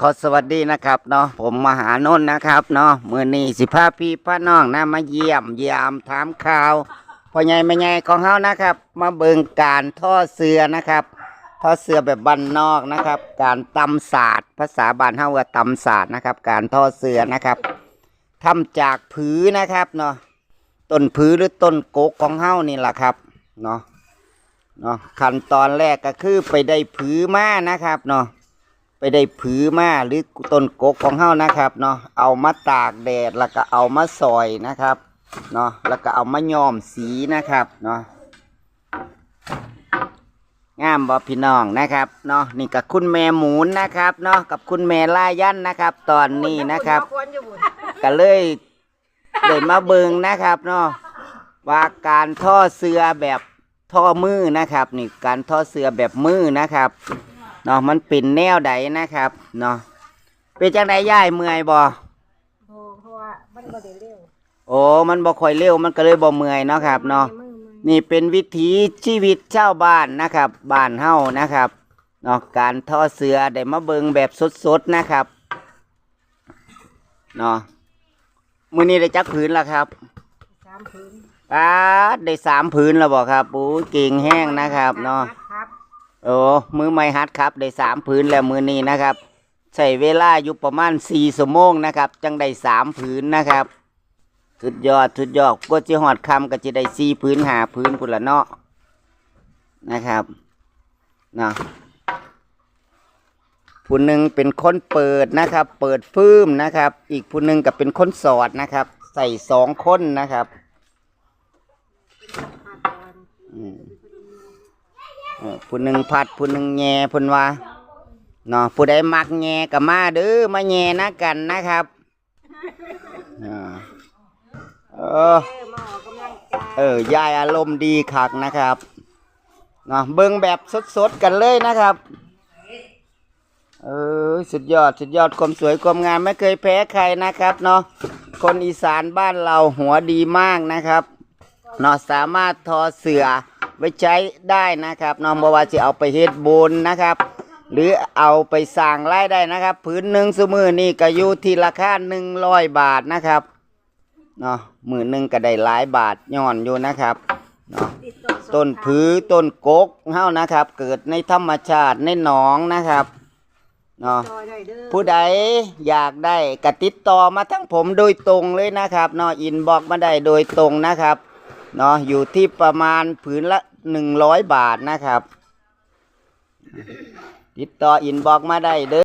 ขอสวัสดีนะครับเนาะผมมหานนท์นะครับเนาะมือนี้สิพาพี่พาน้องนะมาเยี่ยมยามถามข่าวพ่อใหญ่แม่ใหญ่ของเฮานะครับ มาเบิงการท่อเสือนะครับท่อเสือแบบบ้านนอกนะครับ การตำศาสตร์ภาษาบ้านเฮาว่าตำศาสตร์นะครับ การท่อเสือนะครับทำจากผือนะครับเนาะต้นผือหรือต้นโกกของเฮานี่แหละครับเนาะเนาะขั้นตอนแรกก็คือไปได้ผือมานะครับเนาะ ไปได้ผือมาหรือต้นกกของเฮานะครับเนาะเอามาตากแดดแล้วก็เอามาซอยนะครับเนาะแล้วก็เอามาย้อมสีนะครับเนาะงามบ่พี่น้องนะครับเนาะนี่กับคุณแม่หมูนนะครับเนาะกับคุณแม่ลายันนะครับ ตอนนี้นะครับ ก็เลยได้มาเบิงนะครับเนาะว่าการท่อเสือแบบท่อมือนะครับ นี่การท่อเสือแบบมือนะครับ เนาะมันเป็นแนวใดนะครับเนาะเป็นจังไดย่ายเมื่อยบ่โอ้เพราะว่ามันบ่ได้เร็วโอ้มันบ่ค่อยเร็วมันก็เลยบ่เมื่อยเนาะครับเนาะมือมือนี่เป็นวิถีชีวิตชาวบ้านนะครับบ้านเฮานะครับเนาะการท่อเสือได้มาเบิงแบบสดๆนะครับเนาะมื้อนี้ได้จักผืนแล้วครับ สามผืนป้าดได้สามผืนแล้วบอกครับโอ้ยเก่งแห้งนะครับเนาะครับ โอ้มือไม่ฮัดครับ ได้สามผืนแล้วมือนี้นะครับใช้เวลาอยู่ประมาณสี่ชั่วโมงนะครับ จังได้สามผืนนะครับสุดยอดสุดยอดก็จะหอดคำก็จะได้สี่ผืนหาผืนพุ่นละเนาะนะครับเนาะผู้หนึ่งเป็นคนเปิดนะครับ เปิดฟืมนะครับ อีกผู้หนึ่งก็เป็นคนสอดนะครับ ใส่สองคนนะครับอืม ผู้หนึ่งพัดผู้หนึ่งแง่เพุ่นว่าเนาะผู้ใดมักแง่ก็มาเด้อมาแง่นะกันนะครับเออเออยเออยายอารมณ์ดีคักนะครับเนาะเบิ่งแบบสดๆกันเลยนะครับเออสุดยอดสุดยอดความสวยความงามไม่เคยแพ้ใครนะครับเนาะคนอีสานบ้านเราหัวดีมากนะครับเนาะสามารถทอเสือ ไว้ใช้ได้นะครับเนาะบ่ว่าจะเอาไปเฮ็ดบุญนะครับ หรือเอาไปสร้างรายได้นะครับผืนหนึ่งสมือนี่ก็อยู่ที่ราคาหนึ่งร้อยบาทนะครับเนาะมือหนึ่งก็ได้หลายบาทย้อนอยู่นะครับเนาะติดต่อสอบต้นผือต้นกกเฮานะครับ เกิดในธรรมชาติในหนองนะครับเนาะจอยได้เด้อผู้ใดอยากได้กติดต่อมาทั้งผมโดยตรงเลยนะครับเนาะอินบอกมาได้โดยตรงนะครับ เนาะอยู่ที่ประมาณผืนละหนึ่งร้อยบาทนะครับ ติดต่ออินบอกมาได้เด้อ